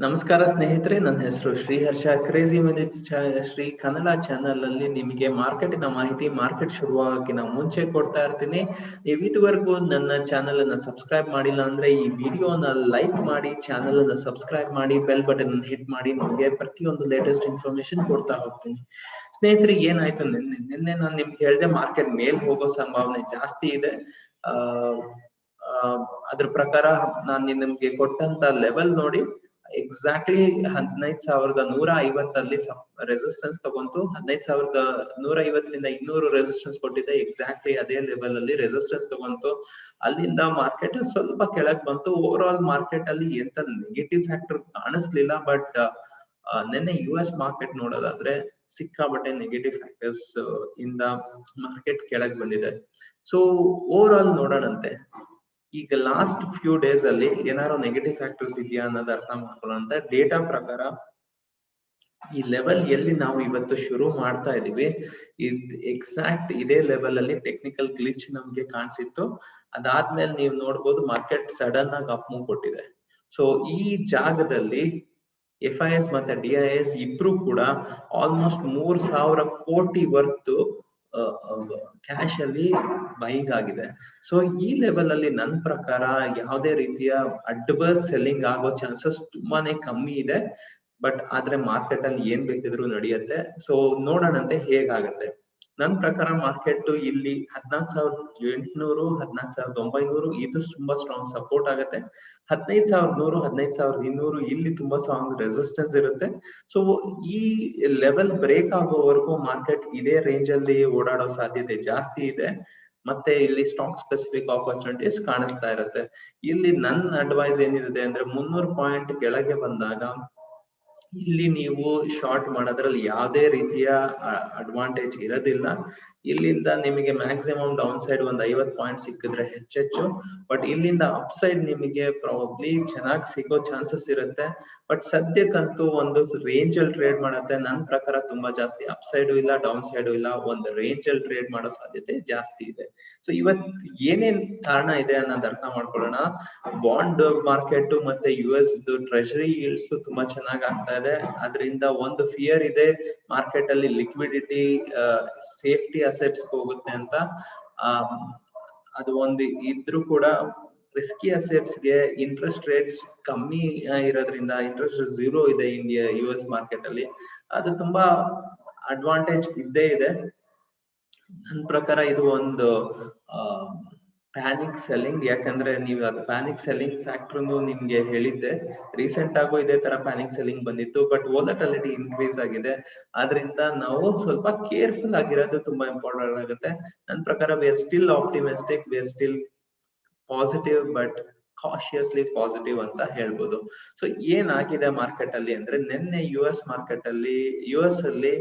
ನಮಸ್ಕಾರ ಸ್ನೇಹಿತರೆ, ನನ್ನ ಹೆಸರು Shriharsha. Crazy with Shri Kannada channel ಅಲ್ಲಿ ನಿಮಗೆ ಮಾರ್ಕೆಟಿನ ಮಾಹಿತಿ, ಮಾರ್ಕೆಟ್ ಶುರುವಾಗಕ್ಕಿಂತ ಮುಂಚೆ ಕೊಡ್ತಾ ಇರ್ತೀನಿ. ನೀವು ಇದುವರೆಗೂ ನನ್ನ ಚಾನೆಲ್ ಅನ್ನ ಸಬ್ಸ್ಕ್ರೈಬ್ ಮಾಡಿಲ್ಲ ಅಂದ್ರೆ ಈ ವಿಡಿಯೋನ ಲೈಕ್ ಮಾಡಿ ಚಾನೆಲ್ ಅನ್ನ ಸಬ್ಸ್ಕ್ರೈಬ್ ಮಾಡಿ, ಬೆಲ್ ಬಟನ್ ಹಿಟ್ ಮಾಡಿ, ನಿಮಗೆ ಪ್ರತಿಯೊಂದು ಲೇಟೆಸ್ಟ್ ಇನ್ಫಾರ್ಮೇಶನ್ ಕೊಡ್ತಾ ಹೋಗ್ತೀನಿ. ಸ್ನೇಹಿತರೆ, ಏನಾಯ್ತು? ನಿನ್ನೆ ನಾನು ನಿಮ್ಗೆ ಹೇಳಿದೆ, ಮಾರ್ಕೆಟ್ ಮೇಲ್ ಹೋಗೋ ಸಂಭಾವನೆ ಜಾಸ್ತಿ ಇದೆ. ಆ ಅದ್ರ ಪ್ರಕಾರ ನಾನು ನಿಮ್ಗೆ ಕೊಟ್ಟಂತ ಲೆವೆಲ್ ನೋಡಿ. ಎಕ್ಸಾಕ್ಟ್ಲಿ ಹದಿನೈದ್ ಸಾವಿರದ ನೂರ ಐವತ್ತಲ್ಲಿ ರೆಸಿಸ್ಟೆನ್ಸ್ ತಗೊಂತು ಹದಿನೈದ್ ಸಾವಿರದ ನೂರ ಐವತ್ತರಿಂದ ಇನ್ನೂರು ರೆಸಿಸ್ಟೆನ್ಸ್ ಕೊಟ್ಟಿದೆ ಎಕ್ಸಾಕ್ಟ್ಲಿ ಅದೇ ಲೆವೆಲ್ ಅಲ್ಲಿ ರೆಸಿಸ್ಟೆನ್ಸ್ ತಗೊಂತು ಅಲ್ಲಿಂದ ಮಾರ್ಕೆಟ್ ಸ್ವಲ್ಪ ಕೆಳಗ್ ಬಂತು. ಓವರ್ ಆಲ್ ಮಾರ್ಕೆಟ್ ಅಲ್ಲಿ ಎಂತ ನೆಗೆಟಿವ್ ಫ್ಯಾಕ್ಟರ್ ಕಾಣಿಸ್ಲಿಲ್ಲ ಬಟ್ ನಿನ್ನೆ ಯು ಎಸ್ ಮಾರ್ಕೆಟ್ ನೋಡೋದಾದ್ರೆ ಸಿಕ್ಕಾಬಟ್ಟೆ ನೆಗೆಟಿವ್ ಫ್ಯಾಕ್ಟರ್ಸ್ ಇಂದ ಮಾರ್ಕೆಟ್ ಕೆಳಗ್ ಬಂದಿದೆ. ಸೊ ಓವರ್ ಆಲ್ ನೋಡೋಣಂತೆ. ಈಗ ಲಾಸ್ಟ್ ಫ್ಯೂ ಡೇಸ್ ಅಲ್ಲಿ ಏನಾರು ನೆಗೆಟಿವ್ ಫ್ಯಾಕ್ಟರ್ಸ್ ಇದೆಯಾ ಅನ್ನೋದು ಅರ್ಥ ಮಾಡ್ಕೊಳ್ಳೋಂತ ಡೇಟಾ ಪ್ರಕಾರ ಈ ಲೆವೆಲ್ ಎಲ್ಲಿ ನಾವು ಇವತ್ತು ಶುರು ಮಾಡ್ತಾ ಇದೀವಿ, ಇದ್ ಎಕ್ಸಾಕ್ಟ್ ಇದೇ ಲೆವೆಲ್ ಅಲ್ಲಿ ಟೆಕ್ನಿಕಲ್ ಗ್ಲಿಚ್ ನಮ್ಗೆ ಕಾಣಿಸಿತ್ತು. ಅದಾದ್ಮೇಲೆ ನೀವು ನೋಡ್ಬೋದು ಮಾರ್ಕೆಟ್ ಸಡನ್ ಆಗಿ ಅಪ್ ಮೂವ್ ಕೊಟ್ಟಿದೆ. ಸೊ ಈ ಜಾಗದಲ್ಲಿ ಎಫ್ ಐ ಎಸ್ ಮತ್ತೆ ಡಿ ಐ ಎಸ್ ಇಬ್ರು ಕೂಡ ಆಲ್ಮೋಸ್ಟ್ ಮೂರ್ ಸಾವಿರ ಕೋಟಿ ವರ್ತು ಕ್ಯಾಶ್ ಅಲ್ಲಿ ಬೈಂಗ್ ಆಗಿದೆ. ಸೊ ಈ ಲೆವೆಲ್ ಅಲ್ಲಿ ನನ್ನ ಪ್ರಕಾರ ಯಾವುದೇ ರೀತಿಯ ಅಡ್ವರ್ಸ್ ಸೆಲ್ಲಿಂಗ್ ಆಗೋ ಚಾನ್ಸಸ್ ತುಂಬಾನೇ ಕಮ್ಮಿ ಇದೆ. ಬಟ್ ಆದ್ರೆ ಮಾರ್ಕೆಟ್ ಅಲ್ಲಿ ಏನ್ ಬೇಕಿದ್ರು ನಡೆಯುತ್ತೆ. ಸೊ ನೋಡೋಣಂತೆ ಹೇಗಾಗತ್ತೆ. ನನ್ ಪ್ರಕಾರ ಮಾರ್ಕೆಟ್ ಇಲ್ಲಿ ಹದಿನಾಲ್ಕು ಸಾವಿರದ ಎಂಟುನೂರು, ಹದಿನಾಲ್ಕು ಸಾವಿರದ ಒಂಬೈನೂರು ಇದು ತುಂಬಾ ಸ್ಟ್ರಾಂಗ್ ಸಪೋರ್ಟ್ ಆಗುತ್ತೆ. ಹದಿನೈದು ಸಾವಿರದ ನೂರು, ಹದಿನೈದು ಸಾವಿರದ ಇನ್ನೂರು ಇಲ್ಲಿ ತುಂಬಾ ಸ್ಟ್ರಾಂಗ್ ರೆಸಿಸ್ಟೆನ್ಸ್ ಇರುತ್ತೆ. ಸೊ ಈ ಲೆವೆಲ್ ಬ್ರೇಕ್ ಆಗೋವರೆಗೂ ಮಾರ್ಕೆಟ್ ಇದೇ ರೇಂಜ್ ಅಲ್ಲಿ ಓಡಾಡೋ ಸಾಧ್ಯತೆ ಜಾಸ್ತಿ ಇದೆ. ಮತ್ತೆ ಇಲ್ಲಿ ಸ್ಟಾಕ್ ಸ್ಪೆಸಿಫಿಕ್ ಆಪರ್ಚುನಿಟೀಸ್ ಕಾಣಿಸ್ತಾ ಇರುತ್ತೆ. ಇಲ್ಲಿ ನನ್ನ ಅಡ್ವೈಸ್ ಏನಿದೆ ಅಂದ್ರೆ ಮುನ್ನೂರು ಪಾಯಿಂಟ್ ಕೆಳಗೆ ಬಂದಾಗ ಇಲ್ಲಿ ನೀವು ಶಾರ್ಟ್ ಮಾಡೋದ್ರಲ್ಲಿ ಯಾವುದೇ ರೀತಿಯ ಅಡ್ವಾಂಟೇಜ್ ಇರೋದಿಲ್ಲ. ಇಲ್ಲಿಂದ ನಿಮಗೆ ಮ್ಯಾಕ್ಸಿಮಮ್ ಡೌನ್ ಸೈಡ್ ಒಂದ್ ಐವತ್ ಪಾಯಿಂಟ್ ಸಿಕ್ಕಿದ್ರೆ ಹೆಚ್ಚೆಚ್ಚು. ಬಟ್ ಇಲ್ಲಿಂದ ಅಪ್ ಸೈಡ್ ನಿಮಗೆ ಪ್ರಾಬಬ್ಲಿ ಚೆನ್ನಾಗಿ ಸಿಗೋ ಚಾನ್ಸಸ್ ಇರುತ್ತೆ. ಬಟ್ ಸದ್ಯಕ್ಕಂತೂ ಒಂದು ರೇಂಜ್ ಅಲ್ಲಿ ಟ್ರೇಡ್ ಮಾಡುತ್ತೆ. ನನ್ನ ಪ್ರಕಾರ ತುಂಬಾ ಜಾಸ್ತಿ ಅಪ್ ಸೈಡು ಇಲ್ಲ ಡೌನ್ ಸೈಡು ಇಲ್ಲ. ಒಂದು ರೇಂಜ್ ಅಲ್ಲಿ ಟ್ರೇಡ್ ಮಾಡೋ ಸಾಧ್ಯತೆ ಜಾಸ್ತಿ ಇದೆ. ಸೊ ಇವತ್ ಏನೇನ್ ಕಾರಣ ಇದೆ ಅನ್ನೋದು ಅರ್ಥ ಮಾಡ್ಕೊಳ್ಳೋಣ. ಬಾಂಡ್ ಮಾರ್ಕೆಟ್ ಮತ್ತೆ ಯು ಎಸ್ ಟ್ರೆಷರಿ ಇಲ್ಸ್ ತುಂಬಾ ಚೆನ್ನಾಗಿ ಆಗ್ತಾ ಇದೆ. ಅದರಿಂದ ಒಂದು ಫಿಯರ್ ಇದೆ. ಮಾರ್ಕೆಟ್ ಅಲ್ಲಿ ಲಿಕ್ವಿಡಿಟಿ ಸೇಫ್ಟಿ ಅಸೆಟ್ಸ್ ಹೋಗುತ್ತೆ ಅಂತ ಆ ಅದು ಒಂದು ಇದ್ರೂ ಕೂಡ ರಿಸ್ಕಿ ಅಸೆಟ್ಸ್ಗೆ ಇಂಟ್ರೆಸ್ಟ್ ರೇಟ್ಸ್ ಕಮ್ಮಿ ಇರೋದ್ರಿಂದ ಇಂಟ್ರೆಸ್ಟ್ ಝೀರೋ ಇದೆ ಇಂಡಿಯಾ ಯು ಎಸ್ ಮಾರ್ಕೆಟ್ ಅಲ್ಲಿ. ಅದು ತುಂಬಾ ಅಡ್ವಾಂಟೇಜ್ ಇದ್ದೇ ಇದೆ. ನನ್ನ ಪ್ರಕಾರ ಇದು ಒಂದು ಪ್ಯಾನಿಕ್ ಸೆಲ್ಲಿಂಗ್ ಯಾಕಂದ್ರೆ ನೀವು ಅದು ಪ್ಯಾನಿಕ್ ಸೆಲ್ಲಿಂಗ್ ಫ್ಯಾಕ್ಟರ್ ನಿಮ್ಗೆ ಹೇಳಿದ್ದೆ. ರೀಸೆಂಟ್ ಆಗು ಇದೇ ತರ ಪ್ಯಾನಿಕ್ ಸೆಲ್ಲಿಂಗ್ ಬಂದಿತ್ತು ಬಟ್ ವೋಲಟಾಲಿಟಿ ಇನ್ಕ್ರೀಸ್ ಆಗಿದೆ. ಆದ್ರಿಂದ ನಾವು ಸ್ವಲ್ಪ ಕೇರ್ಫುಲ್ ಆಗಿರೋದು ತುಂಬಾ ಇಂಪಾರ್ಟೆಂಟ್ ಆಗುತ್ತೆ. ನನ್ನ ಪ್ರಕಾರ we are still optimistic we are still positive but cautiously positive ಅಂತ ಹೇಳ್ಬೋದು. ಸೊ ಏನಾಗಿದೆ ಮಾರ್ಕೆಟ್ ಅಲ್ಲಿ ಅಂದ್ರೆ ನಿನ್ನೆ ಯು ಎಸ್ ಮಾರ್ಕೆಟ್ ಅಲ್ಲಿ ಯು ಎಸ್ ಅಲ್ಲಿ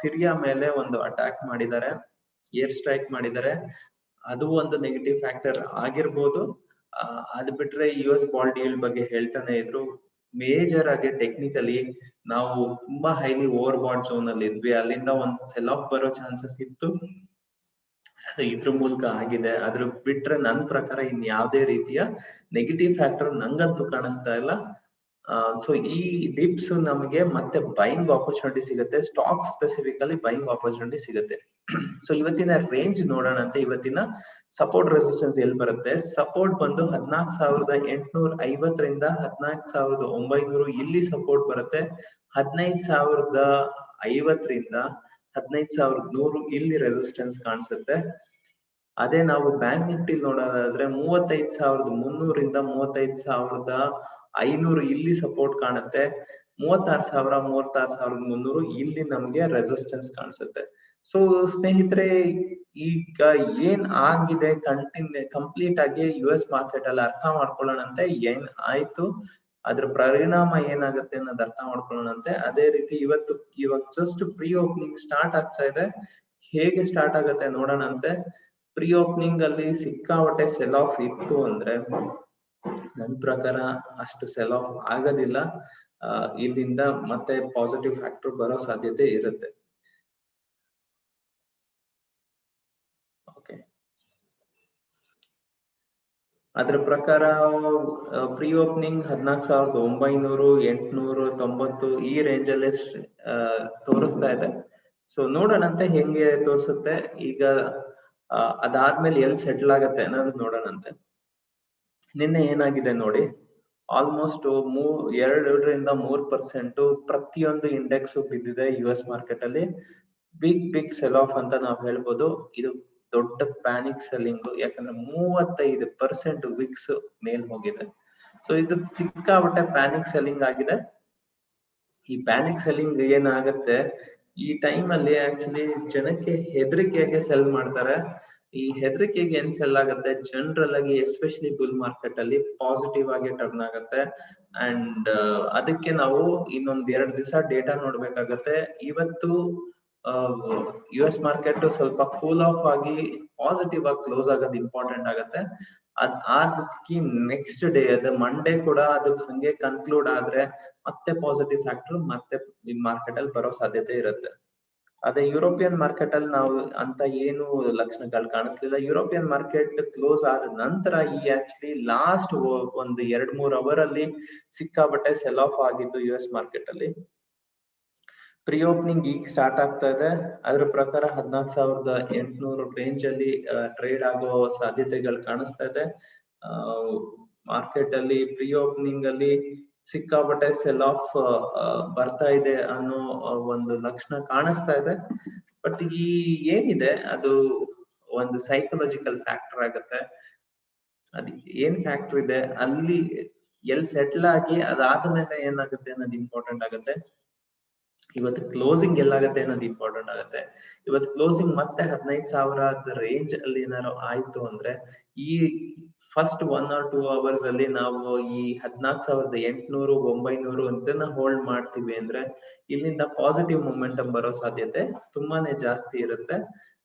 ಸಿರಿಯಾ ಮೇಲೆ ಒಂದು ಅಟ್ಯಾಕ್ ಮಾಡಿದ್ದಾರೆ ಏರ್ ಸ್ಟ್ರೈಕ್ ಮಾಡಿದ್ದಾರೆ. ಅದು ಒಂದು ನೆಗೆಟಿವ್ ಫ್ಯಾಕ್ಟರ್ ಆಗಿರ್ಬೋದು. ಅದ್ ಬಿಟ್ರೆ ಯು ಎಸ್ ಡೀಲ್ ಬಗ್ಗೆ ಹೇಳ್ತಾನೆ ಇದ್ರು ಮೇಜರ್ ಆಗಿ ಟೆಕ್ನಿಕಲಿ ನಾವು ತುಂಬಾ ಹೈಲಿ ಓವರ್ ಬಾಟ್ ಝೋನ್ ಅಲ್ಲಿ ಇದ್ವಿ. ಅಲ್ಲಿಂದ ಒಂದ್ ಸೆಲ್ ಆಫ್ ಬರೋ ಚಾನ್ಸಸ್ ಇತ್ತು. ಇದ್ರ ಮೂಲಕ ಆಗಿದೆ. ಅದ್ರ ಬಿಟ್ರೆ ನನ್ ಪ್ರಕಾರ ಇನ್ ಯಾವುದೇ ರೀತಿಯ ನೆಗೆಟಿವ್ ಫ್ಯಾಕ್ಟರ್ ನಂಗಂತೂ ಕಾಣಿಸ್ತಾ ಇಲ್ಲ. ಸೊ ಈ ಡಿಪ್ಸ್ ನಮಗೆ ಮತ್ತೆ ಬೈಂಗ್ ಆಪರ್ಚುನಿಟಿ ಸಿಗುತ್ತೆ. ಸ್ಟಾಕ್ ಸ್ಪೆಸಿಫಿಕಲಿ ಬೈಂಗ್ ಆಪರ್ಚುನಿಟಿ ಸಿಗುತ್ತೆ. ಸೊ ಇವತ್ತಿನ ರೇಂಜ್ ನೋಡೋಣ ಅಂತ ಇವತ್ತಿನ ಸಪೋರ್ಟ್ ರೆಸಿಸ್ಟೆನ್ಸ್ ಎಲ್ಲಿ ಬರುತ್ತೆ? ಸಪೋರ್ಟ್ ಬಂದು ಹದಿನಾಲ್ಕು ಸಾವಿರದ ಎಂಟುನೂರ ಐವತ್ತರಿಂದ ಹದಿನಾಲ್ಕು ಸಾವಿರದ ಒಂಬೈನೂರು ಇಲ್ಲಿ ಸಪೋರ್ಟ್ ಬರುತ್ತೆ. ಹದಿನೈದು ಸಾವಿರದ ಐವತ್ತರಿಂದ ಹದಿನೈದು ಸಾವಿರದ ನೂರು ಇಲ್ಲಿ ರೆಸಿಸ್ಟೆನ್ಸ್ ಕಾಣಿಸುತ್ತೆ. ಅದೇ ನಾವು ಬ್ಯಾಂಕ್ ನಿಫ್ಟಿ ನೋಡೋದಾದ್ರೆ ಮೂವತ್ತೈದು ಸಾವಿರದ ಮುನ್ನೂರಿಂದ ಮೂವತ್ತೈದು ಸಾವಿರದ ಐನೂರು ಇಲ್ಲಿ ಸಪೋರ್ಟ್ ಕಾಣುತ್ತೆ. ಮೂವತ್ತಾರು ಸಾವಿರ, ಮೂವತ್ತಾರು ಸಾವಿರದ ಮುನ್ನೂರು ಇಲ್ಲಿ ನಮ್ಗೆ ರೆಸಿಸ್ಟೆನ್ಸ್ ಕಾಣಿಸುತ್ತೆ. ಸೊ ಸ್ನೇಹಿತರೆ, ಈಗ ಏನ್ ಆಗಿದೆ? ಕಂಟಿನ್ಯೂ ಕಂಪ್ಲೀಟ್ ಆಗಿ ಯು ಎಸ್ ಮಾರ್ಕೆಟ್ ಅಲ್ಲಿ ಅರ್ಥ ಮಾಡ್ಕೊಳ್ಳೋಣಂತೆ, ಏನ್ ಆಯ್ತು? ಅದ್ರ ಪರಿಣಾಮ ಏನಾಗುತ್ತೆ ಅನ್ನೋದು ಅರ್ಥ ಮಾಡ್ಕೊಳ್ಳೋಣಂತೆ. ಅದೇ ರೀತಿ ಇವತ್ತು, ಇವಾಗ ಜಸ್ಟ್ ಪ್ರೀ ಓಪನಿಂಗ್ ಸ್ಟಾರ್ಟ್ ಆಗ್ತಾ ಇದೆ. ಹೇಗೆ ಸ್ಟಾರ್ಟ್ ಆಗುತ್ತೆ ನೋಡೋಣಂತೆ. ಪ್ರೀ ಓಪನಿಂಗ್ ಅಲ್ಲಿ ಸಿಕ್ಕಾಪಟ್ಟೆ ಸೆಲ್ ಆಫ್ ಇತ್ತು ಅಂದ್ರೆ ನನ್ ಪ್ರಕಾರ ಅಷ್ಟು ಸೆಲ್ ಆಫ್ ಆಗೋದಿಲ್ಲ. ಇಲ್ಲಿಂದ ಮತ್ತೆ ಪಾಸಿಟಿವ್ ಫ್ಯಾಕ್ಟರ್ ಬರೋ ಸಾಧ್ಯತೆ ಇರುತ್ತೆ. ಅದ್ರ ಪ್ರಕಾರ ಪ್ರೀ ಓಪನಿಂಗ್ ಹದಿನಾಲ್ಕು ಸಾವಿರದ ಒಂಬೈನೂರು, ಎಂಟುನೂರು, ತೊಂಬತ್ತು ಈ ರೇಂಜ್ ಅಲ್ಲಿ ತೋರಿಸ್ತಾ ಇದೆ. ಸೊ ನೋಡೋಣಂತೆ ಹೆಂಗೆ ತೋರಿಸುತ್ತೆ. ಈಗ ಅದಾದ್ಮೇಲೆ ಎಲ್ಲಿ ಸೆಟ್ಲ್ ಆಗತ್ತೆ ಅನ್ನೋದು ನೋಡೋಣಂತೆ. ನಿನ್ನೆ ಏನಾಗಿದೆ ನೋಡಿ. ಆಲ್ಮೋಸ್ಟ್ ಮೂ ಎರಡರಿಂದ ಮೂರ್ ಪರ್ಸೆಂಟ್ ಪ್ರತಿಯೊಂದು ಇಂಡೆಕ್ಸ್ ಬಿದ್ದಿದೆ ಯು ಎಸ್ ಮಾರ್ಕೆಟ್ ಅಲ್ಲಿ. ಬಿಗ್ ಬಿಗ್ ಸೆಲ್ ಆಫ್ ಅಂತ ನಾವು ಹೇಳ್ಬೋದು. ಇದು ದೊಡ್ಡ ಪ್ಯಾನಿಕ್ ಸೆಲ್ಲಿಂಗ್ ಯಾಕಂದ್ರೆ ಮೂವತ್ತೈದು ಪರ್ಸೆಂಟ್ ವಿಕ್ಸ್ ಮೇಲ್ ಹೋಗಿದೆ. ಸೊ ಇದು ಸಿಕ್ಕಾಪಟ್ಟೆ ಪ್ಯಾನಿಕ್ ಸೆಲ್ಲಿಂಗ್ ಆಗಿದೆ. ಈ ಪ್ಯಾನಿಕ್ ಸೆಲ್ಲಿಂಗ್ ಏನಾಗತ್ತೆ? ಈ ಟೈಮ್ ಅಲ್ಲಿ ಆಕ್ಚುಲಿ ಜನಕ್ಕೆ ಹೆದರಿಕೆಗೆ ಸೆಲ್ ಮಾಡ್ತಾರೆ. ಈ ಹೆದರಿಕೆಗೆ ಏನ್ ಸೆಲ್ ಆಗುತ್ತೆ? ಜನರಲ್ ಆಗಿ ಎಸ್ಪೆಷಲಿ ಬುಲ್ ಮಾರ್ಕೆಟ್ ಅಲ್ಲಿ ಪಾಸಿಟಿವ್ ಆಗಿ ಟರ್ನ್ ಆಗುತ್ತೆ. ಅಂಡ್ ಅದಕ್ಕೆ ನಾವು ಇನ್ನೊಂದ್ ಎರಡ್ ದಿವಸ ಡೇಟಾ ನೋಡ್ಬೇಕಾಗತ್ತೆ. ಇವತ್ತು ಯು ಎಸ್ ಮಾರ್ಕೆಟ್ ಸ್ವಲ್ಪ ಕೂಲ್ ಆಫ್ ಆಗಿ ಪಾಸಿಟಿವ್ ಆಗಿ ಕ್ಲೋಸ್ ಆಗೋದು ಇಂಪಾರ್ಟೆಂಟ್ ಆಗುತ್ತೆ. ಅದ್ ಅದಕ್ಕೆ ನೆಕ್ಸ್ಟ್ ಡೇ ಅದ ಮಂಡೇ ಕೂಡ ಅದಕ್ಕೆ ಹಂಗೆ ಕನ್ಕ್ಲೂಡ್ ಆದ್ರೆ ಮತ್ತೆ ಪಾಸಿಟಿವ್ ಫ್ಯಾಕ್ಟರ್ ಮತ್ತೆ ಮಾರ್ಕೆಟ್ ಅಲ್ಲಿ ಬರೋ ಸಾಧ್ಯತೆ ಇರುತ್ತೆ. ಅದೇ ಯುರೋಪಿಯನ್ ಮಾರ್ಕೆಟ್ ಅಲ್ಲಿ ನಾವು ಅಂತ ಏನು ಲಕ್ಷಣಗಳು ಕಾಣಿಸ್ಲಿಲ್ಲ. ಯುರೋಪಿಯನ್ ಮಾರ್ಕೆಟ್ ಕ್ಲೋಸ್ ಆದ ನಂತರ ಈ ಆಕ್ಚುಲಿ ಲಾಸ್ಟ್ ಒಂದು ಎರಡ್ ಮೂರ್ ಅವರ್ ಅಲ್ಲಿ ಸಿಕ್ಕಾಬಟ್ಟೆ ಸೆಲ್ ಆಫ್ ಆಗಿದ್ದು ಯು ಎಸ್ ಮಾರ್ಕೆಟ್ ಅಲ್ಲಿ. ಪ್ರೀ ಓಪನಿಂಗ್ ಈಗ ಸ್ಟಾರ್ಟ್ ಆಗ್ತಾ ಇದೆ. ಅದ್ರ ಪ್ರಕಾರ ಹದಿನಾಲ್ಕು ಸಾವಿರದ ಎಂಟುನೂರು ರೇಂಜ್ ಅಲ್ಲಿ ಟ್ರೇಡ್ ಆಗೋ ಸಾಧ್ಯತೆಗಳು ಕಾಣಿಸ್ತಾ ಇದೆ. ಮಾರ್ಕೆಟ್ ಅಲ್ಲಿ ಪ್ರೀ ಓಪನಿಂಗ್ ಅಲ್ಲಿ ಸಿಕ್ಕಾಪಟ್ಟೆ ಸೆಲ್ ಆಫ್ ಬರ್ತಾ ಇದೆ ಅನ್ನೋ ಒಂದು ಲಕ್ಷಣ ಕಾಣಿಸ್ತಾ ಇದೆ. ಬಟ್ ಈ ಏನಿದೆ, ಅದು ಒಂದು ಸೈಕಲಾಜಿಕಲ್ ಫ್ಯಾಕ್ಟರ್ ಆಗತ್ತೆ. ಅದ್ ಏನ್ ಫ್ಯಾಕ್ಟರ್ ಇದೆ, ಅಲ್ಲಿ ಎಲ್ ಸೆಟ್ಲ್ ಆಗಿ ಅದಾದ್ಮೇಲೆ ಏನಾಗುತ್ತೆ ಅನ್ನೋದು ಇಂಪಾರ್ಟೆಂಟ್ ಆಗುತ್ತೆ. ಇವತ್ತು ಕ್ಲೋಸಿಂಗ್ ಎಲ್ಲಾಗತ್ತೆ ಅನ್ನೋದು ಇಂಪಾರ್ಟೆಂಟ್ ಆಗುತ್ತೆ. ಇವತ್ತು ಕ್ಲೋಸಿಂಗ್ ಮತ್ತೆ ಹದಿನೈದು ಸಾವಿರದ ರೇಂಜ್ ಅಲ್ಲಿ ಏನಾದ್ರು ಆಯ್ತು ಅಂದ್ರೆ ಈ first one or two hours ಅಲ್ಲಿ ನಾವು ಈ ಹದಿನಾಲ್ಕು ಸಾವಿರದ ಎಂಟುನೂರು, ಒಂಬೈನೂರು ಅಂತನ್ನ ಹೋಲ್ಡ್ ಮಾಡ್ತೀವಿ ಅಂದ್ರೆ ಇಲ್ಲಿಂದ ಪಾಸಿಟಿವ್ ಮೊಮೆಂಟಮ್ ಬರೋ ಸಾಧ್ಯತೆ ತುಂಬಾನೇ ಜಾಸ್ತಿ ಇರುತ್ತೆ.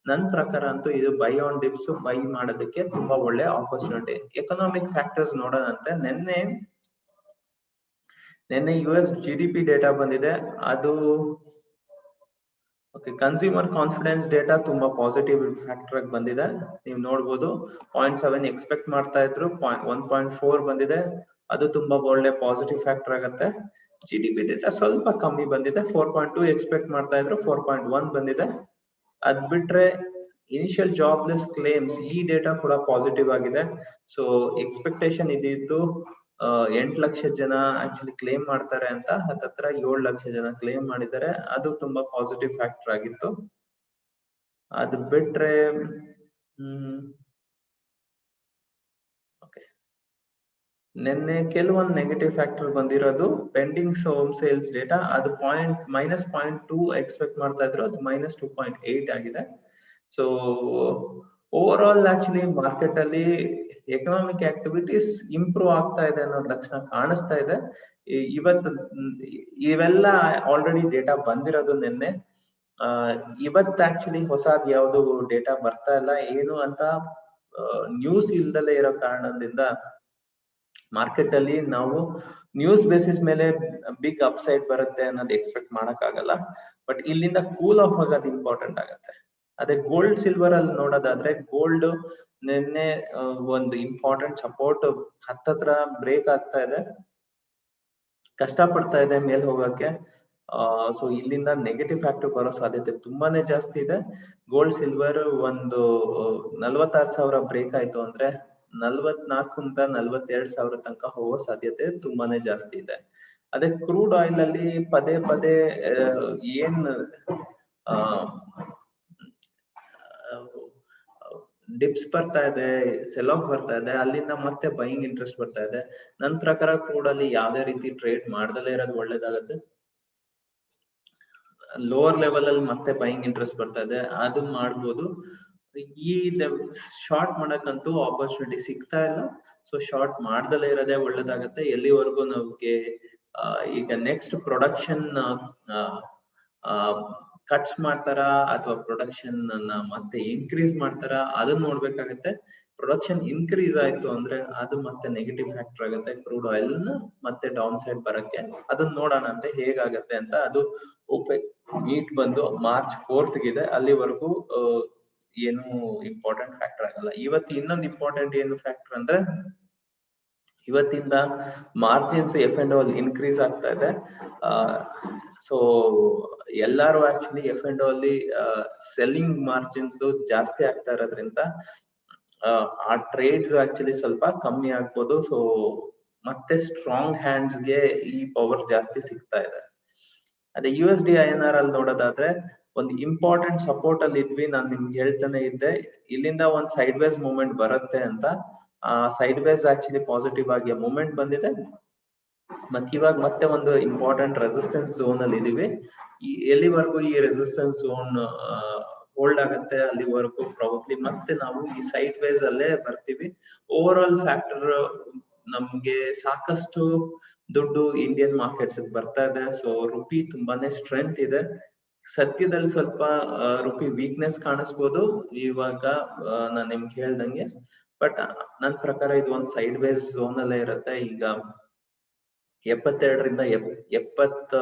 ನನ್ ಪ್ರಕಾರ ಅಂತೂ ಇದು ಬೈ ಆನ್ ಡಿಪ್ಸ್ ಬೈ ಮಾಡೋದಕ್ಕೆ ತುಂಬಾ ಒಳ್ಳೆ ಆಪರ್ಚುನಿಟಿ ಎಕನಾಮಿಕ್ ಫ್ಯಾಕ್ಟರ್ಸ್ ನೋಡೋದಂತೆ ನಿನ್ನೆ ನಿನ್ನೆ U S G D P data ಬಂದಿದೆ. ಅದು ಓಕೆ ಕನ್ಸ್ಯೂಮರ್ ಕಾನ್ಫಿಡೆನ್ಸ್ ಡೇಟಾ ತುಂಬಾ ಪಾಸಿಟಿವ್ ಫ್ಯಾಕ್ಟರ್ ಆಗಿ ಬಂದಿದೆ. ನೀವು ನೋಡಬಹುದು ಪಾಯಿಂಟ್ ಸೆವೆನ್ ಎಕ್ಸ್ಪೆಕ್ಟ್ ಮಾಡ್ತಾ ಇದ್ರು ಒನ್ ಪಾಯಿಂಟ್ ಫೋರ್ ಬಂದಿದೆ. ಅದು ತುಂಬಾ ಒಳ್ಳೆ ಪಾಸಿಟಿವ್ ಫ್ಯಾಕ್ಟರ್ ಆಗುತ್ತೆ. ಜಿ ಡಿ ಪಿ ಡೇಟಾ ಸ್ವಲ್ಪ ಕಮ್ಮಿ ಬಂದಿದೆ. ಫೋರ್ ಪಾಯಿಂಟ್ ಟೂ ಎಕ್ಸ್ಪೆಕ್ಟ್ ಮಾಡ್ತಾ ಇದ್ರು ಫೋರ್ ಪಾಯಿಂಟ್ ಒನ್ ಬಂದಿದೆ. ಅದ್ ಬಿಟ್ರೆ ಇನಿಷಿಯಲ್ ಜಾಬ್ಲೆಸ್ ಕ್ಲೇಮ್ಸ್ ಈ ಡೇಟಾ ಕೂಡ ಪಾಸಿಟಿವ್ ಆಗಿದೆ. ಸೊ ಎಕ್ಸ್ಪೆಕ್ಟೇಷನ್ ಇದಿದ್ದು ಎಂಟ್ ಲಕ್ಷ ಜನ ಆಕ್ಚುಲಿ ಕ್ಲೇಮ್ ಮಾಡ್ತಾರೆ ಅಂತ ಹತ್ತತ್ರ ಏಳು ಲಕ್ಷ ಜನ ಕ್ಲೇಮ್ ಮಾಡಿದ್ದಾರೆ. ಅದು ತುಂಬಾ ಪಾಸಿಟಿವ್ ಫ್ಯಾಕ್ಟರ್ ಆಗಿತ್ತು. ಅದು ಬಿಟ್ರೆ, ಹ್ಮ್ ನಿನ್ನೆ ಕೆಲವೊಂದು ನೆಗೆಟಿವ್ ಫ್ಯಾಕ್ಟರ್ ಬಂದಿರೋದು. ಪೆಂಡಿಂಗ್ ಹೋಮ್ ಸೇಲ್ಸ್ ಡೇಟಾ ಅದು point minus point two expect ಮಾಡ್ತಾ ಇದ್ರು, ಅದು ಮೈನಸ್ ಟೂ ಪಾಯಿಂಟ್ ಏಟ್ ಆಗಿದೆ. So over all actually market ಅಲ್ಲಿ ಎಕನಾಮಿಕ್ ಆಕ್ಟಿವಿಟೀಸ್ ಇಂಪ್ರೂವ್ ಆಗ್ತಾ ಇದೆ ಅನ್ನೋ ಲಕ್ಷಣ ಕಾಣಿಸ್ತಾ ಇದೆ. ಇವತ್ತು ಇವೆಲ್ಲ ಆಲ್ರೆಡಿ ಡೇಟಾ ಬಂದಿರೋದು ನಿನ್ನೆ. ಇವತ್ತು ಆಕ್ಚುಲಿ ಹೊಸದ್ ಯಾವ್ದು ಡೇಟಾ ಬರ್ತಾ ಇಲ್ಲ, ಏನು ಅಂತ ನ್ಯೂಸ್ ಇಲ್ದಲೇ ಇರೋ ಕಾರಣದಿಂದ ಮಾರ್ಕೆಟ್ ಅಲ್ಲಿ ನಾವು ನ್ಯೂಸ್ ಬೇಸಿಸ್ ಮೇಲೆ ಬಿಗ್ ಅಪ್ಸೈಡ್ ಬರುತ್ತೆ ಅನ್ನೋದು ಎಕ್ಸ್ಪೆಕ್ಟ್ ಮಾಡಕ್ ಆಗಲ್ಲ ಬಟ್ ಇಲ್ಲಿಂದ ಕೂಲ್ ಆಫ್ ಆಗೋದು ಇಂಪಾರ್ಟೆಂಟ್ ಆಗತ್ತೆ. ಅದೇ ಗೋಲ್ಡ್ ಸಿಲ್ವರ್ ಅಲ್ಲಿ ನೋಡೋದಾದ್ರೆ ಗೋಲ್ಡ್ ನಿನ್ನೆ ಒಂದು ಇಂಪಾರ್ಟೆಂಟ್ ಸಪೋರ್ಟ್ ಹತ್ತತ್ರ ಬ್ರೇಕ್ ಆಗ್ತಾ ಇದೆ. ಕಷ್ಟ ಪಡ್ತಾ ಇದೆ ಮೇಲ್ ಹೋಗಕ್ಕೆ ಸೊ ಇಲ್ಲಿಂದ ನೆಗೆಟಿವ್ ಫ್ಯಾಕ್ಟರ್ ಬರೋ ಸಾಧ್ಯತೆ ತುಂಬಾನೇ ಜಾಸ್ತಿ ಇದೆ. ಗೋಲ್ಡ್ ಸಿಲ್ವರ್ ಒಂದು ನಲ್ವತ್ತಾರು ಸಾವಿರ ಬ್ರೇಕ್ ಆಯ್ತು ಅಂದ್ರೆ ನಲ್ವತ್ನಾಲ್ಕರಿಂದ ನಲ್ವತ್ತೆರಡು ಸಾವಿರ ತನಕ ಹೋಗೋ ಸಾಧ್ಯತೆ ತುಂಬಾನೇ ಜಾಸ್ತಿ ಇದೆ. ಅದೇ ಕ್ರೂಡ್ ಆಯಿಲ್ ಅಲ್ಲಿ ಪದೇ ಪದೇ ಏನ್ ಡಿಪ್ಸ್ ಬರ್ತಾ ಇದೆ ಸೆಲ್ ಆಫ್ ಬರ್ತಾ ಇದೆ, ಅಲ್ಲಿಂದ ಮತ್ತೆ ಬೈಯಿಂಗ್ ಇಂಟ್ರೆಸ್ಟ್ ಬರ್ತಾ ಇದೆ. ನನ್ ಪ್ರಕಾರ ಕ್ರೂಡ್ ಅಲ್ಲಿ ಯಾವ್ದೇ ರೀತಿ ಟ್ರೇಡ್ ಮಾಡ್ದಲೇ ಇರೋದು ಒಳ್ಳೇದಾಗತ್ತೆ. ಲೋವರ್ ಲೆವೆಲ್ ಅಲ್ಲಿ ಮತ್ತೆ ಬೈಯಿಂಗ್ ಇಂಟ್ರೆಸ್ಟ್ ಬರ್ತಾ ಇದೆ, ಅದು ಮಾಡ್ಬೋದು. ಈ ಶಾರ್ಟ್ ಮಾಡಕ್ಕಂತೂ ಆಪರ್ಚುನಿಟಿ ಸಿಗ್ತಾ ಇಲ್ಲ. ಸೊ ಶಾರ್ಟ್ ಮಾಡ್ದಲೇ ಇರೋದೇ ಒಳ್ಳೇದಾಗತ್ತೆ. ಎಲ್ಲಿವರೆಗೂ ನಮಗೆ ಈಗ ನೆಕ್ಸ್ಟ್ ಪ್ರೊಡಕ್ಷನ್ ಕಟ್ಸ್ ಮಾಡ್ತಾರ ಅಥವಾ ಪ್ರೊಡಕ್ಷನ್ ಅನ್ನ ಮತ್ತೆ ಇನ್ಕ್ರೀಸ್ ಮಾಡ್ತಾರ, ಅದನ್ನ ನೋಡ್ಬೇಕಾಗತ್ತೆ. ಪ್ರೊಡಕ್ಷನ್ ಇನ್ಕ್ರೀಸ್ ಆಯ್ತು ಅಂದ್ರೆ ಅದು ಮತ್ತೆ ನೆಗೆಟಿವ್ ಫ್ಯಾಕ್ಟರ್ ಆಗುತ್ತೆ. ಕ್ರೂಡ್ ಆಯಿಲ್ ಮತ್ತೆ ಡೌನ್ ಸೈಡ್ ಬರಕ್ಕೆ. ಅದನ್ನ ನೋಡೋಣ ಅಂತ ಹೇಗಾಗತ್ತೆ ಅಂತ ಅದು ಓಪೆಕ್ ಮೀಟ್ ಬಂದು ಮಾರ್ಚ್ ಫೋರ್ತ್ ಇದೆ. ಅಲ್ಲಿವರೆಗೂ ಏನು ಇಂಪಾರ್ಟೆಂಟ್ ಫ್ಯಾಕ್ಟರ್ ಆಗಲ್ಲ. ಇವತ್ತು ಇನ್ನೊಂದು ಇಂಪಾರ್ಟೆಂಟ್ ಏನು ಫ್ಯಾಕ್ಟರ್ ಅಂದ್ರೆ ಇವತ್ತಿಂದ margins F and O increase ಆಗ್ತಾ ಇದೆ. ಸೊ ಎಲ್ಲಾರು ಆಕ್ಚುಲಿ ಎಫ್ ಅಂಡ್ ಅಲ್ಲಿ ಸೆಲ್ಲಿಂಗ್ ಮಾರ್ಜಿನ್ಸ್ ಜಾಸ್ತಿ ಆಗ್ತಾ ಇರೋದ್ರಿಂದ, ಆ ಟ್ರೇಡ್ಸ್ ಆಕ್ಚುಲಿ ಸ್ವಲ್ಪ ಕಮ್ಮಿ ಆಗ್ಬೋದು. ಸೊ ಮತ್ತೆ ಸ್ಟ್ರಾಂಗ್ ಹ್ಯಾಂಡ್ಸ್ಗೆ ಈ ಪವರ್ ಜಾಸ್ತಿ ಸಿಗ್ತಾ ಇದೆ. ಅದೇ U S D I N R ಅಲ್ಲಿ ನೋಡೋದಾದ್ರೆ ಒಂದು ಇಂಪಾರ್ಟೆಂಟ್ ಸಪೋರ್ಟ್ ಅಲ್ಲಿ ಇದ್ವಿ. ನಾನು ನಿಮ್ಗೆ ಹೇಳ್ತಾನೆ ಇದ್ದೆ. ಇಲ್ಲಿಂದ ಒಂದ್ ಸೈಡ್ ವೈಸ್ ಮೂವ್ಮೆಂಟ್ ಬರುತ್ತೆ ಅಂತ. ಸೈಡ್ ವೈಸ್ ಆಕ್ಚುಲಿ ಪಾಸಿಟಿವ್ ಆಗಿ ಮೂಮೆಂಟ್ ಬಂದಿದೆ. ಮತ್ ಇವಾಗ ಮತ್ತೆ ಒಂದು ಇಂಪಾರ್ಟೆಂಟ್ ರೆಸಿಸ್ಟೆನ್ಸ್ ಝೋನ್ ಅಲ್ಲಿ ಇದೀವಿ. ಈ ಎಲ್ಲಿವರೆಗೂ ಈ ರೆಸಿಸ್ಟೆನ್ಸ್ ಝೋನ್ ಹೋಲ್ಡ್ ಆಗುತ್ತೆ ಅಲ್ಲಿವರೆಗೂ ಪ್ರಾಬಬ್ಲಿ ಮತ್ತೆ ನಾವು ಈ ಸೈಡ್ ವೈಸ್ ಅಲ್ಲೇ ಬರ್ತೀವಿ. ಓವರ್ ಆಲ್ ಫ್ಯಾಕ್ಟರ್ ನಮ್ಗೆ ಸಾಕಷ್ಟು ದುಡ್ಡು ಇಂಡಿಯನ್ ಮಾರ್ಕೆಟ್ಸ್ ಬರ್ತಾ ಇದೆ. ಸೊ ರುಪಿ ತುಂಬಾನೇ ಸ್ಟ್ರೆಂತ್ ಇದೆ. ಸದ್ಯದಲ್ಲಿ ಸ್ವಲ್ಪ ರುಪಿ ವೀಕ್ನೆಸ್ ಕಾಣಿಸ್ಬೋದು. ಇವಾಗ ನಾನ್ ನಿಮ್ಗೆ ಹೇಳ್ದಂಗೆ ಬಟ್ ನನ್ ಪ್ರಕಾರ ಇದು ಒಂದ್ ಸೈಡ್ ವೈಸ್ ಝೋನ್ ಅಲ್ಲೇ ಇರುತ್ತೆ. ಈಗ ಎಪ್ಪತ್ತೆರಡರಿಂದ ಎಪ್ಪತ್ತ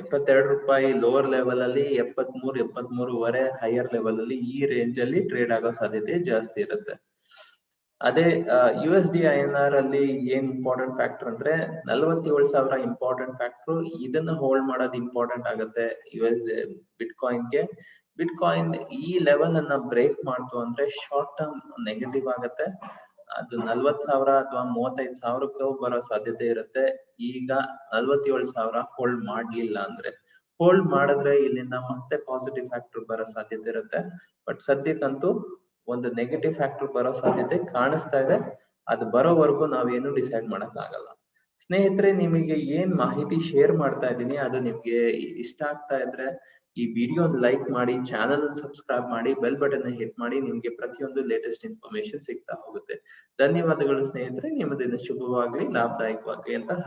ಎಪ್ಪತ್ತೆರಡು ರೂಪಾಯಿ ಲೋವರ್ ಲೆವೆಲ್ ಅಲ್ಲಿ ಎಪ್ಪತ್ ಮೂರ್ ಎಪ್ಪತ್ ಮೂರುವರೆ ಹೈಯರ್ ಲೆವೆಲ್ ಅಲ್ಲಿ ಈ ರೇಂಜ್ ಅಲ್ಲಿ ಟ್ರೇಡ್ ಆಗೋ ಸಾಧ್ಯತೆ ಜಾಸ್ತಿ ಇರುತ್ತೆ. ಅದೇ U S D I N R ಅಲ್ಲಿ ಏನ್ ಇಂಪಾರ್ಟೆಂಟ್ ಫ್ಯಾಕ್ಟರ್ ಅಂದ್ರೆ ನಲವತ್ತೇಳು ಸಾವಿರ ಇಂಪಾರ್ಟೆಂಟ್ ಫ್ಯಾಕ್ಟರ್ ಇದನ್ನ ಹೋಲ್ಡ್ ಮಾಡೋದು ಇಂಪಾರ್ಟೆಂಟ್ ಆಗುತ್ತೆ. ಯು ಎಸ್ ಬಿಟ್ ಕಾಯಿನ್ಗೆ ಬಿಟ್ ಕಾಯಿನ್ ಈ ಲೆವೆಲ್ ಅನ್ನ ಬ್ರೇಕ್ ಮಾಡ್ತು ಅಂದ್ರೆ ಶಾರ್ಟ್ ಟರ್ಮ್ ನೆಗೆಟಿವ್ ಆಗತ್ತೆ. ಅದು ನಲ್ವತ್ ಸಾವಿರ ಅಥವಾ ಮೂವತ್ತೈದು ಸಾವಿರಕ್ಕೂ ಬರೋ ಸಾಧ್ಯತೆ ಇರುತ್ತೆ. ಈಗ ನಲ್ವತ್ತೇಳು ಸಾವಿರ ಹೋಲ್ಡ್ ಮಾಡ್ಲಿಲ್ಲ ಅಂದ್ರೆ. ಹೋಲ್ಡ್ ಮಾಡಿದ್ರೆ ಇಲ್ಲಿಂದ ಮತ್ತೆ ಪಾಸಿಟಿವ್ ಫ್ಯಾಕ್ಟರ್ ಬರೋ ಸಾಧ್ಯತೆ ಇರುತ್ತೆ. ಬಟ್ ಸದ್ಯಕ್ಕಂತೂ ಒಂದು ನೆಗೆಟಿವ್ ಫ್ಯಾಕ್ಟರ್ ಬರೋ ಸಾಧ್ಯತೆ ಕಾಣಿಸ್ತಾ ಇದೆ. ಅದು ಬರೋವರೆಗೂ ನಾವೇನು ಡಿಸೈಡ್ ಮಾಡಕ್ ಆಗಲ್ಲ. ಸ್ನೇಹಿತರೆ, ನಿಮಗೆ ಏನ್ ಮಾಹಿತಿ ಶೇರ್ ಮಾಡ್ತಾ ಇದ್ದೀನಿ, ಅದು ನಿಮ್ಗೆ ಇಷ್ಟ ಆಗ್ತಾ ಇದ್ರೆ ಈ ವಿಡಿಯೋ ಲೈಕ್ ಮಾಡಿ ಚಾನಲ್ ಸಬ್ಸ್ಕ್ರೈಬ್ ಮಾಡಿ ಬೆಲ್ ಬಟನ್ ಹಿಟ್ ಮಾಡಿ, ನಿಮ್ಗೆ ಪ್ರತಿಯೊಂದು ಲೇಟೆಸ್ಟ್ ಇನ್ಫಾರ್ಮೇಶನ್ ಸಿಗ್ತಾ ಹೋಗುತ್ತೆ. ಧನ್ಯವಾದಗಳು ಸ್ನೇಹಿತರೆ ನಿಮ್ಮ ದಿನ ಶುಭವಾಗ್ಲಿ, ಲಾಭದಾಯಕವಾಗ್ಲಿ ಅಂತ